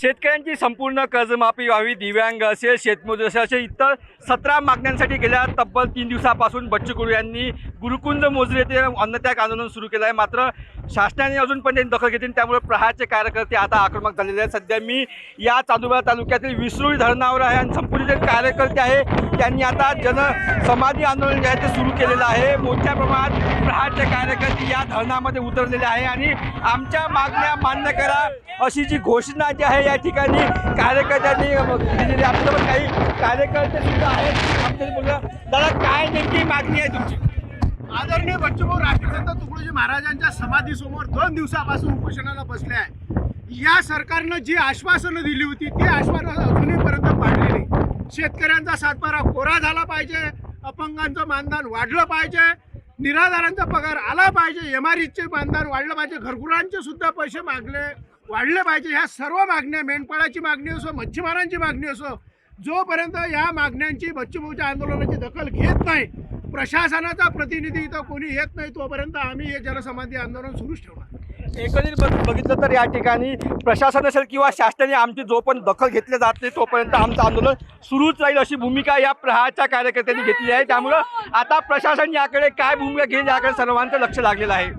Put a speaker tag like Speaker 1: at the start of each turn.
Speaker 1: शेतकऱ्यांची संपूर्ण कर्जमाफी व्हावी दिव्यांग असेल शेतमजूर असेल असे इतर सतरा मागण्यांसाठी गेल्या तब्बल तीन दिवसापासून बच्चू कडू यांनी गुरुकुंज मोजरे येथे अन्नत्याग आंदोलन सुरू केलं आहे. मात्र शासनाने अजून पण त्यांनी दखल घेतली त्यामुळे प्रहारचे कार्यकर्ते आता आक्रमक झालेले आहेत. सध्या मी या चांदुरबार तालुक्यातील विसरुळी धरणावर आहे आणि संपूर्ण जे कार्यकर्ते आहे त्यांनी आता जन समाधी आंदोलन जे आहे ते सुरू केलेलं आहे. मोठ्या प्रमाणात प्रहारचे कार्यकर्ते या धरणामध्ये उतरलेले आहे आणि आमच्या मागण्या मान्य करा अशी जी घोषणा जी आहे या ठिकाणी कार्यकर्त्यांनी दिलेली आहे. आपल्यासोबत काही कार्यकर्ते सुद्धा आहेत. आमच्या बोलूया दादा काय नेमकी मागणी आहे तुमची?
Speaker 2: आदरणीय बच्चूभाऊ राष्ट्रसंत तुकडोजी महाराजांच्या समाधीसमोर दोन दिवसापासून उपोषणाला बसले आहे. या सरकारनं जी आश्वासनं दिली होती ती आश्वासनं अजूनपर्यंत पाडली नाही. शेतकऱ्यांचा सातबारा कोरा झाला पाहिजे अपंगांचं मानधन वाढलं पाहिजे निराधारांचा पगार आला पाहिजे एम आर ईचे मानधन वाढलं पाहिजे घरगुरांचे सुद्धा पैसे मागले वाढले पाहिजे ह्या सर्व मागण्या मेंढपाळाची मागणी असो मच्छीमारांची मागणी असो जोपर्यंत या मागण्यांची बच्चूभाऊच्या आंदोलनाची दखल घेत नाही प्रशासनाचा प्रतिनिधी इथं कोणी येत नाही तोपर्यंत आम्ही हे जनसमाधी आंदोलन सुरूच ठेवणार.
Speaker 1: एकंदरीत बघ- बघितलं तर या ठिकाणी प्रशासन असेल किंवा शासनाने आमची जो पण दखल घेतली जात नाही तोपर्यंत आमचं आंदोलन सुरूच राहील अशी भूमिका या प्रहारच्या कार्यकर्त्यांनी घेतली आहे. त्यामुळं आता प्रशासन याकडे काय भूमिका घेईल याकडे सर्वांचं लक्ष लागलेलं आहे.